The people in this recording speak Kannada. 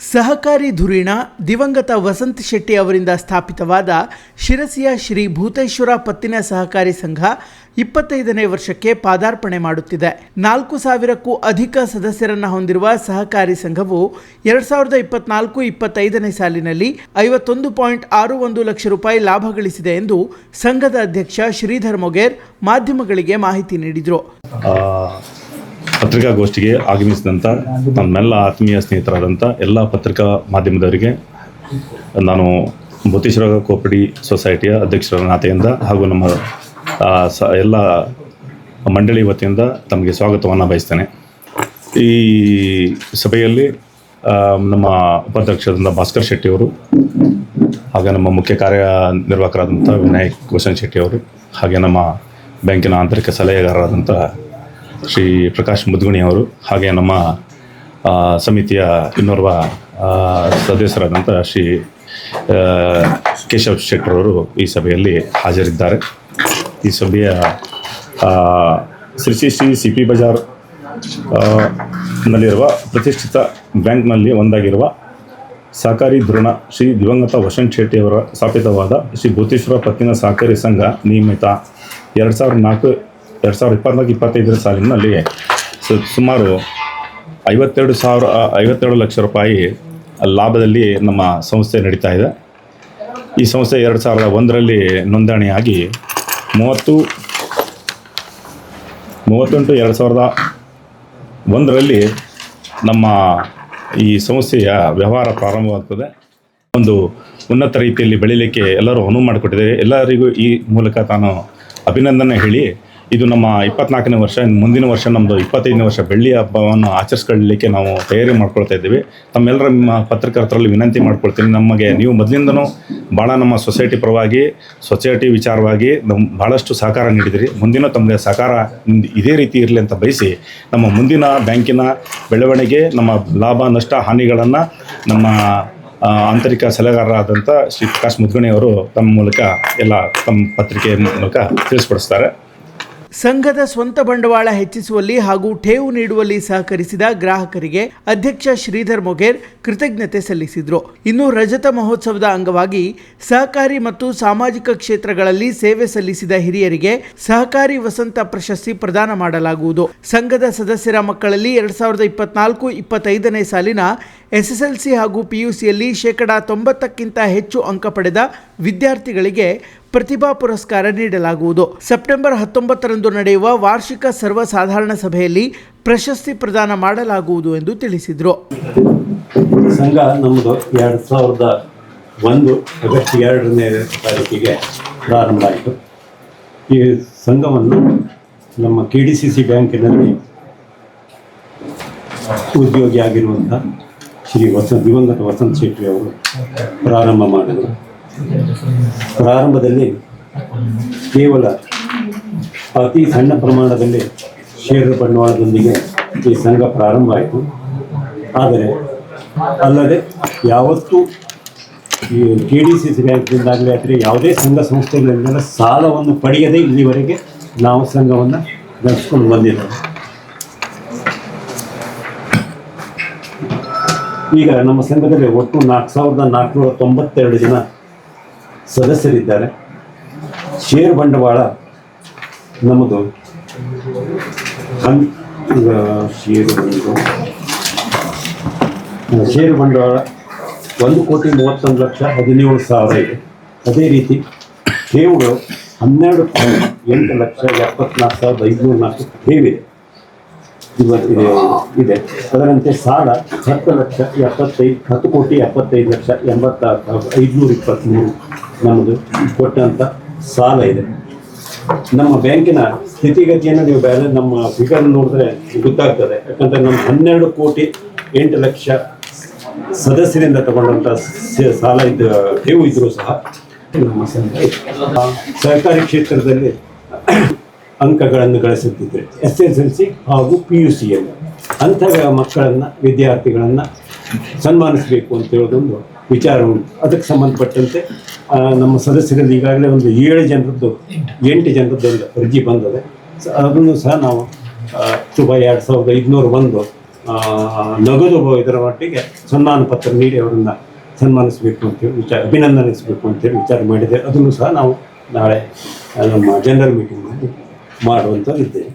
ಸಹಕಾರಿ ಧುರೀಣ ದಿವಂಗತ ವಸಂತ್ ಶೆಟ್ಟಿ ಅವರಿಂದ ಸ್ಥಾಪಿತವಾದ ಶಿರಸಿಯ ಶ್ರೀ ಭೂತೇಶ್ವರ ಪತ್ತಿನ ಸಹಕಾರಿ ಸಂಘ ಇಪ್ಪತ್ತೈದನೇ ವರ್ಷಕ್ಕೆ ಪಾದಾರ್ಪಣೆ ಮಾಡುತ್ತಿದೆ. ನಾಲ್ಕು ಸಾವಿರಕ್ಕೂ ಅಧಿಕ ಸದಸ್ಯರನ್ನು ಹೊಂದಿರುವ ಸಹಕಾರಿ ಸಂಘವು ಎರಡ್ ಸಾವಿರದ ಇಪ್ಪತ್ನಾಲ್ಕು ಇಪ್ಪತ್ತೈದನೇ ಸಾಲಿನಲ್ಲಿ ಐವತ್ತೊಂದು ಪಾಯಿಂಟ್ ಆರು ಒಂದು ಲಕ್ಷ ರೂಪಾಯಿ ಲಾಭ ಗಳಿಸಿದೆ ಎಂದು ಸಂಘದ ಅಧ್ಯಕ್ಷ ಶ್ರೀಧರ್ ಮೊಗೇರ್ ಮಾಧ್ಯಮಗಳಿಗೆ ಮಾಹಿತಿ ನೀಡಿದರು. ಪತ್ರಿಕಾಗೋಷ್ಠಿಗೆ ಆಗಮಿಸಿದಂಥ ನಮ್ಮೆಲ್ಲ ಆತ್ಮೀಯ ಸ್ನೇಹಿತರಾದಂಥ ಎಲ್ಲ ಪತ್ರಿಕಾ ಮಾಧ್ಯಮದವರಿಗೆ ನಾನು ಭೂತೇಶ್ವರ ಕೋಪಡಿ ಸೊಸೈಟಿಯ ಅಧ್ಯಕ್ಷರ ನಾತೆಯಿಂದ ಹಾಗೂ ನಮ್ಮ ಸ, ಎಲ್ಲ ಮಂಡಳಿ ವತಿಯಿಂದ ತಮಗೆ ಸ್ವಾಗತವನ್ನು ಬಯಸ್ತೇನೆ. ಈ ಸಭೆಯಲ್ಲಿ ನಮ್ಮ ಉಪಾಧ್ಯಕ್ಷರಾದಂಥ ಭಾಸ್ಕರ್ ಶೆಟ್ಟಿಯವರು ಹಾಗೆ ನಮ್ಮ ಮುಖ್ಯ ಕಾರ್ಯನಿರ್ವಾಹಕರಾದಂಥ ವಿನಾಯಕ್ ಭೂಷಣ್ ಶೆಟ್ಟಿ ಅವರು ಹಾಗೆ ನಮ್ಮ ಬ್ಯಾಂಕಿನ ಆಂತರಿಕ ಸಲಹೆಗಾರರಾದಂಥ ಶ್ರೀ ಪ್ರಕಾಶ್ ಮುದ್ಗುಣಿ ಅವರು, ಹಾಗೆ ನಮ್ಮ ಸಮಿತಿಯ ಇನ್ನೋರ್ವ ಸದಸ್ಯರಾದಂಥ ಶ್ರೀ ಕೇಶವ್ ಶೆಟ್ಟರವರು ಈ ಸಭೆಯಲ್ಲಿ ಹಾಜರಿದ್ದಾರೆ. ಈ ಸಭೆಯ ಶ್ರೀ ಶ್ರೀ ಶ್ರೀ ಸಿ ಪಿ ಬಜಾರ್ ನಲ್ಲಿರುವ ಪ್ರತಿಷ್ಠಿತ ಬ್ಯಾಂಕ್ನಲ್ಲಿ ಒಂದಾಗಿರುವ ಸಹಕಾರಿ ಧೃಣ ಶ್ರೀ ದಿವಂಗತ ವಸಂತ್ ಶೆಟ್ಟಿ ಅವರ ಸ್ಥಾಪಿತವಾದ ಶ್ರೀ ಭೂತೇಶ್ವರ ಪತ್ತಿನ ಸಹಕಾರಿ ಸಂಘ ನಿಯಮಿತ ಎರಡು ಸಾವಿರದ ನಾಲ್ಕು ಎರಡು ಸಾವಿರದ ಇಪ್ಪತ್ನಾಲ್ಕು, ಇಪ್ಪತ್ತೈದರ ಸಾಲಿನಲ್ಲಿ ಸುಮಾರು ಐವತ್ತೆರಡು ಸಾವಿರ ಐವತ್ತೆರಡು ಲಕ್ಷ ರೂಪಾಯಿ ಲಾಭದಲ್ಲಿ ನಮ್ಮ ಸಂಸ್ಥೆ ನಡೀತಾ ಇದೆ. ಈ ಸಂಸ್ಥೆ ಎರಡು ಸಾವಿರದ ಒಂದರಲ್ಲಿ ನೋಂದಣಿಯಾಗಿ ಮೂವತ್ತು, ಮೂವತ್ತೆಂಟು ಎರಡು ಸಾವಿರದ ಒಂದರಲ್ಲಿ ನಮ್ಮ ಈ ಸಂಸ್ಥೆಯ ವ್ಯವಹಾರ ಪ್ರಾರಂಭವಾಗ್ತದೆ. ಒಂದು ಉನ್ನತ ರೀತಿಯಲ್ಲಿ ಬೆಳೀಲಿಕ್ಕೆ ಎಲ್ಲರೂ ಅನುವು ಮಾಡಿಕೊಟ್ಟಿದ್ದೇವೆ. ಎಲ್ಲರಿಗೂ ಈ ಮೂಲಕ ತಾನು ಅಭಿನಂದನೆ ಹೇಳಿ ಇದು ನಮ್ಮ ಇಪ್ಪತ್ನಾಲ್ಕನೇ ವರ್ಷ ಮುಂದಿನ ವರ್ಷ ನಮ್ಮದು ಇಪ್ಪತ್ತೈದನೇ ವರ್ಷ ಬೆಳ್ಳಿ ಹಬ್ಬವನ್ನು ಆಚರಿಸ್ಕೊಳ್ಳಲಿಕ್ಕೆ ನಾವು ತಯಾರಿ ಮಾಡ್ಕೊಳ್ತಾ ಇದ್ದೀವಿ. ತಮ್ಮೆಲ್ಲರ ನಿಮ್ಮ ಪತ್ರಕರ್ತರಲ್ಲಿ ವಿನಂತಿ ಮಾಡ್ಕೊಳ್ತೀನಿ. ನಮಗೆ ನೀವು ಮೊದಲಿಂದನೂ ಭಾಳ ನಮ್ಮ ಸೊಸೈಟಿ ಪರವಾಗಿ, ಸೊಸೈಟಿ ವಿಚಾರವಾಗಿ ನಮ್ಮ ಭಾಳಷ್ಟು ಸಹಕಾರ ನೀಡಿದಿರಿ. ಮುಂದಿನ ತಮಗೆ ಸಹಕಾರ ಇದೇ ರೀತಿ ಇರಲಿ ಅಂತ ಬಯಸಿ ನಮ್ಮ ಮುಂದಿನ ಬ್ಯಾಂಕಿನ ಬೆಳವಣಿಗೆ, ನಮ್ಮ ಲಾಭ, ನಷ್ಟ, ಹಾನಿಗಳನ್ನು ನಮ್ಮ ಆಂತರಿಕ ಸಲಹೆಗಾರರಾದಂಥ ಶ್ರೀ ಪ್ರಕಾಶ್ ಮುದ್ಗಣಿ ಅವರು ತಮ್ಮ ಮೂಲಕ ಎಲ್ಲ ತಮ್ಮ ಪತ್ರಿಕೆಯ ಮೂಲಕ ತಿಳಿಸ್ಪಡಿಸ್ತಾರೆ ಸಂಘದ ಸ್ವಂತ ಬಂಡವಾಳ ಹೆಚ್ಚಿಸುವಲ್ಲಿ ಹಾಗೂ ಠೇವು ನೀಡುವಲ್ಲಿ ಸಹಕರಿಸಿದ ಗ್ರಾಹಕರಿಗೆ ಅಧ್ಯಕ್ಷ ಶ್ರೀಧರ್ ಮೊಗೇರ್ ಕೃತಜ್ಞತೆ ಸಲ್ಲಿಸಿದರು. ಇನ್ನು ರಜತ ಮಹೋತ್ಸವದ ಅಂಗವಾಗಿ ಸಹಕಾರಿ ಮತ್ತು ಸಾಮಾಜಿಕ ಕ್ಷೇತ್ರಗಳಲ್ಲಿ ಸೇವೆ ಸಲ್ಲಿಸಿದ ಹಿರಿಯರಿಗೆ ಸಹಕಾರಿ ವಸಂತ ಪ್ರಶಸ್ತಿ ಪ್ರದಾನ ಮಾಡಲಾಗುವುದು. ಸಂಘದ ಸದಸ್ಯರ ಮಕ್ಕಳಲ್ಲಿ ಎರಡ್ ಸಾವಿರದ ಇಪ್ಪತ್ನಾಲ್ಕು, ಇಪ್ಪತ್ತೈದನೇ ಸಾಲಿನ ಎಸ್ಎಸ್ಎಲ್ಸಿ ಹಾಗೂ ಪಿಯುಸಿಯಲ್ಲಿ ಶೇಕಡಾ ತೊಂಬತ್ತಕ್ಕಿಂತ ಹೆಚ್ಚು ಅಂಕ ಪಡೆದ ವಿದ್ಯಾರ್ಥಿಗಳಿಗೆ ಪ್ರತಿಭಾ ಪುರಸ್ಕಾರ ನೀಡಲಾಗುವುದು. ಸೆಪ್ಟೆಂಬರ್ ಹತ್ತೊಂಬತ್ತರಂದು ನಡೆಯುವ ವಾರ್ಷಿಕ ಸರ್ವಸಾಧಾರಣ ಸಭೆಯಲ್ಲಿ ಪ್ರಶಸ್ತಿ ಪ್ರದಾನ ಮಾಡಲಾಗುವುದು ಎಂದು ತಿಳಿಸಿದರು. ಸಂಘ ನಮ್ಮದು ಎರಡು ಸಾವಿರದ ಒಂದು ಆಗಸ್ಟ್ ಎರಡನೇ ತಾರೀಕಿಗೆ ಪ್ರಾರಂಭ ಆಯಿತು. ಈ ಸಂಘವನ್ನು ನಮ್ಮ ಕೆ ಡಿ ಸಿ ಸಿ ಬ್ಯಾಂಕಿನಲ್ಲಿ ಉದ್ಯೋಗಿ ಆಗಿರುವಂಥ ಶ್ರೀ ವಸಂತ, ದಿವಂಗತ ವಸಂತ ಶೆಟ್ಟಿ ಅವರು ಪ್ರಾರಂಭ ಮಾಡಿದರು. ಪ್ರಾರಂಭದಲ್ಲಿ ಕೇವಲ ಅತಿ ಸಣ್ಣ ಪ್ರಮಾಣದಲ್ಲಿ ಷೇರು ಬಂಡವಾಳದೊಂದಿಗೆ ಈ ಸಂಘ ಪ್ರಾರಂಭ ಆಯಿತು. ಆದರೆ ಅಲ್ಲದೆ ಯಾವತ್ತೂ ಈ ಕೆ ಡಿ ಸಿ ಸಿ ಬ್ಯಾಂಕ್ನಿಂದಾಗಲಿ ಆದರೆ ಯಾವುದೇ ಸಂಘ ಸಂಸ್ಥೆಗಳಿಂದ ಸಾಲವನ್ನು ಪಡೆಯದೇ ಇಲ್ಲಿವರೆಗೆ ನಾವು ಸಂಘವನ್ನು ನಡೆಸ್ಕೊಂಡು ಬಂದಿದ್ದೇವೆ. ಈಗ ನಮ್ಮ ಸಂಘದಲ್ಲಿ ಒಟ್ಟು ನಾಲ್ಕು ಸಾವಿರದ ನಾಲ್ಕುನೂರ ತೊಂಬತ್ತೆರಡು ಜನ ಸದಸ್ಯರಿದ್ದಾರೆ. ಷೇರು ಬಂಡವಾಳ ನಮ್ಮದು ಷೇರು ಬಂದು ಷೇರು ಬಂಡವಾಳ ಒಂದು ಕೋಟಿ ಮೂವತ್ತೊಂದು ಲಕ್ಷ ಹದಿನೇಳು ಸಾವಿರ ಇದೆ. ಅದೇ ರೀತಿ ಠೇವುಗಳು ಹನ್ನೆರಡು ಪಾಯಿಂಟ್ ಎಂಟು ಲಕ್ಷ ಎಪ್ಪತ್ನಾಲ್ಕು ಸಾವಿರದ ಐದುನೂರ ನಾಲ್ಕು ಠೇವಿದೆ ಇದೆ ಅದರಂತೆ ಸಾಲ ಹತ್ತು ಲಕ್ಷ, ಎಪ್ಪತ್ತೈದು, ಹತ್ತು ಕೋಟಿ ಎಪ್ಪತ್ತೈದು ಲಕ್ಷ ಸಾವಿರದ ಐದುನೂರ ಇಪ್ಪತ್ತ್ಮೂರು ನಮ್ಮದು ಕೊಟ್ಟಂಥ ಸಾಲ ಇದೆ. ನಮ್ಮ ಬ್ಯಾಂಕಿನ ಸ್ಥಿತಿಗತಿಯನ್ನು ನೀವು ಬೇರೆ ನಮ್ಮ ಫಿಗರ್ ನೋಡಿದ್ರೆ ಗೊತ್ತಾಗ್ತದೆ. ಯಾಕಂದರೆ ನಮ್ಮ ಹನ್ನೆರಡು ಕೋಟಿ ಎಂಟು ಲಕ್ಷ ಸದಸ್ಯರಿಂದ ತಗೊಂಡಂಥ ಸಾಲ ಇದ್ದ ಠೇವು ಇದ್ದರೂ ಸಹ ನಮ್ಮ ಸರ್ಕಾರಿ ಕ್ಷೇತ್ರದಲ್ಲಿ ಅಂಕಗಳನ್ನು ಗಳಿಸುತ್ತಿದ್ದರೆ ಎಸ್ ಎಸ್ ಎಲ್ ಸಿ ಹಾಗೂ ಪಿ ಯು ಸಿಯಲ್ಲಿ ಅಂಥ ಮಕ್ಕಳನ್ನು, ವಿದ್ಯಾರ್ಥಿಗಳನ್ನು ಸನ್ಮಾನಿಸಬೇಕು ಅಂತ ಹೇಳೋದೊಂದು ವಿಚಾರ ಉಂಟು. ಅದಕ್ಕೆ ಸಂಬಂಧಪಟ್ಟಂತೆ ನಮ್ಮ ಸದಸ್ಯರಲ್ಲಿ ಈಗಾಗಲೇ ಒಂದು ಏಳು ಜನರದ್ದು, ಎಂಟು ಜನರದ್ದು ಒಂದು ಅರ್ಜಿ ಬಂದಿದೆ. ಅದನ್ನು ಸಹ ನಾವು ಶುಭ ಎರಡು ಸಾವಿರದ ಐದುನೂರ ಒಂದು ನಗದು ಇದರ ಮಟ್ಟಿಗೆ ಸನ್ಮಾನ ಪತ್ರ ನೀಡಿ ಅವರನ್ನು ಸನ್ಮಾನಿಸಬೇಕು ಅಂತೇಳಿ ವಿಚಾರ, ಅಭಿನಂದನಿಸಬೇಕು ಅಂತೇಳಿ ವಿಚಾರ ಮಾಡಿದೆ. ಅದನ್ನು ಸಹ ನಾವು ನಾಳೆ ನಮ್ಮ ಜನರಲ್ ಮೀಟಿಂಗ್ನಲ್ಲಿ ಮಾಡುವಂಥ ಇದ್ದೇವೆ